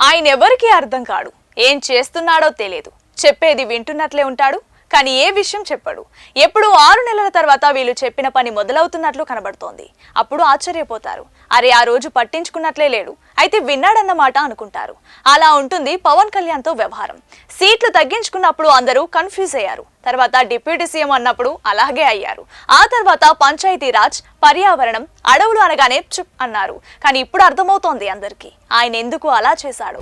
ఆయన ఎవరికీ అర్థం కాడు. ఏం చేస్తున్నాడో తెలియదు. చెప్పేది వింటున్నట్లే ఉంటాడు. కానీ ఏ విషయం చెప్పడు. ఎప్పుడు ఆరు నెలల తర్వాత వీళ్ళు చెప్పిన పని మొదలవుతున్నట్లు కనబడుతోంది. అప్పుడు ఆశ్చర్యపోతారు. అరే ఆ రోజు పట్టించుకున్నట్లే లేడు. అయితే విన్నాడన్నమాట అనుకుంటారు. అలా ఉంటుంది పవన్ కళ్యాణ్తో వ్యవహారం. సీట్లు తగ్గించుకున్నప్పుడు అందరూ కన్ఫ్యూజ్ అయ్యారు. తర్వాత డిప్యూటీ సీఎం అన్నప్పుడు అలాగే అయ్యారు. ఆ తర్వాత పంచాయతీ రాజ్ పర్యావరణం అడవులు అనగానే చుప్ అన్నారు. కానీ ఇప్పుడు అర్థమవుతోంది అందరికీ. ఆయన ఎందుకు అలా చేశాడు?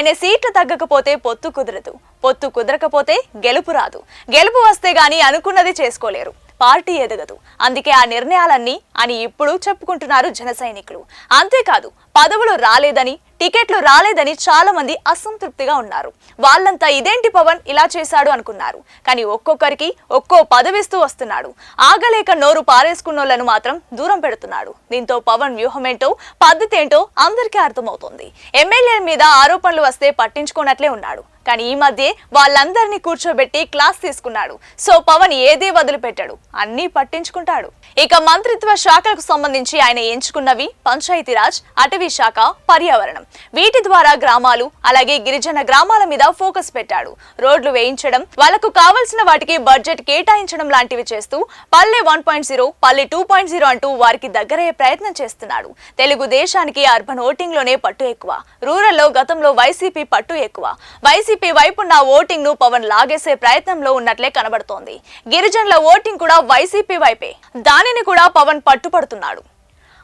ఆయన సీట్లు తగ్గకపోతే పొత్తు కుదరదు. పొత్తు కుదరకపోతే గెలుపు రాదు. గెలుపు వస్తే గాని అనుకున్నది చేసుకోలేరు. పార్టీ ఎదగదు. అందుకే ఆ నిర్ణయాలన్నీ అని ఇప్పుడు చెప్పుకుంటున్నారు జన సైనికులు. అంతేకాదు పదవులు రాలేదని టికెట్లు రాలేదని చాలా మంది అసంతృప్తిగా ఉన్నారు. వాళ్ళంతా ఇదేంటి పవన్? ఇలా చేశాడు అనుకున్నారు. కానీ ఒక్కొక్కరికి ఒక్కో పదవిస్తూ వస్తున్నాడు. ఆగలేక నోరు పారేసుకున్నోళ్ళను మాత్రం దూరం పెడుతున్నాడు. దీంతో పవన్ వ్యూహమేంటో పద్ధతి ఏంటో అందరికీ అర్థమవుతోంది. ఎమ్మెల్యేల మీద ఆరోపణలు వస్తే పట్టించుకోనట్లే ఉన్నాడు. కానీ ఈ మధ్య వాళ్ళందరినీ కూర్చోబెట్టి క్లాస్ తీసుకున్నాడు. సో పవన్ ఏదే వదిలిపెట్టాడు? అన్నీ పట్టించుకుంటాడు. ఇక మంత్రిత్వ శాఖలకు సంబంధించి ఆయన ఎంచుకున్నవి పంచాయతీరాజ్ అటవీ శాఖ పర్యావరణం. వీటి ద్వారా గ్రామాలు అలాగే గిరిజన గ్రామాల మీద ఫోకస్ పెట్టాడు. రోడ్లు వేయించడం వాళ్ళకు కావలసిన వాటికి బడ్జెట్ కేటాయించడం లాంటివి చేస్తూ Palle one point zero Palle two point zero అంటూ వారికి దగ్గరయ్యే ప్రయత్నం చేస్తున్నాడు. తెలుగు దేశానికి అర్బన్ ఓటింగ్లోనే పట్టు ఎక్కువ. రూరల్లో గతంలో వైసీపీ పట్టు ఎక్కువ. వైసీపీ వైపున్న ఓటింగ్ను పవన్ లాగేసే ప్రయత్నంలో ఉన్నట్లే కనబడుతోంది. గిరిజనుల ఓటింగ్ కూడా వైసీపీ వైపే. దానిని కూడా పవన్ పట్టుపడుతున్నాడు.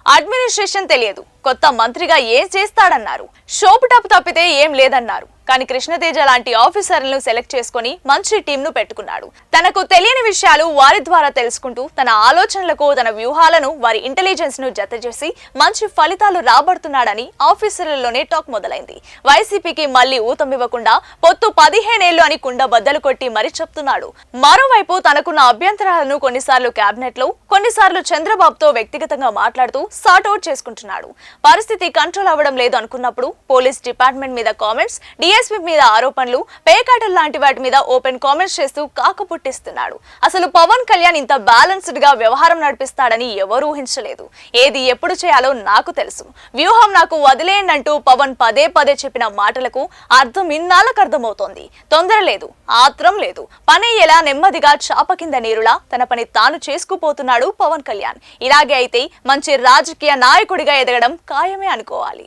అడ్మినిస్ట్రేషన్ తెలియదు. కొత్త మంత్రిగా ఏం చేస్తాడన్నారు. షోపుటపు తప్పితే ఏం లేదన్నారు. కానీ కృష్ణతేజ లాంటి ఆఫీసర్లను సెలెక్ట్ చేసుకుని మంచి టీంను పెట్టుకున్నాడు. తనకు తెలియని విషయాలు వారి ద్వారా తెలుసుకుంటూ తన ఆలోచనలకు తన వ్యూహాలను వారి ఇంటెలిజెన్స్ను జత చేసి మంచి ఫలితాలు రాబడుతున్నాడని ఆఫీసర్లలోనే టాక్ మొదలైంది. వైసీపీకి మళ్ళీ ఊతమివ్వకుండా పొత్తు పదిహేనేళ్ళు అని కుండ బద్దలు కొట్టి మరీ చెప్తున్నాడు. మరోవైపు తనకున్న అభ్యంతరాలను కొన్నిసార్లు కేబినెట్లో కొన్నిసార్లు చంద్రబాబుతో వ్యక్తిగతంగా మాట్లాడుతూ సార్ట్అవుట్ చేసుకుంటున్నాడు. పరిస్థితి కంట్రోల్ అవ్వడం లేదు అనుకున్నప్పుడు పోలీస్ డిపార్ట్మెంట్ మీద కామెంట్స్ డిఎస్పీ మీద ఆరోపణలు పేకాటలు లాంటి వాటి మీద ఓపెన్ కామెంట్స్ చేస్తూ కాక పుట్టిస్తున్నాడు. అసలు పవన్ కళ్యాణ్ ఇంత బ్యాలెన్స్డ్గా వ్యవహారం నడిపిస్తాడని ఎవరు ఊహించలేదు. ఏది ఎప్పుడు చేయాలో నాకు తెలుసు. వ్యూహం నాకు వదిలేయండంటూ పవన్ పదే పదే చెప్పిన మాటలకు అర్థం ఇన్నాళ్ళకు అర్థమవుతోంది. తొందర లేదు ఆత్రం లేదు. పని ఎలా నెమ్మదిగా చాప కింద నీరులా తన పని తాను చేసుకుపోతున్నాడు పవన్ కళ్యాణ్. ఇలాగే అయితే మంచి రాజకీయ నాయకుడిగా ఎదగడం ఖాయమే అనుకోవాలి.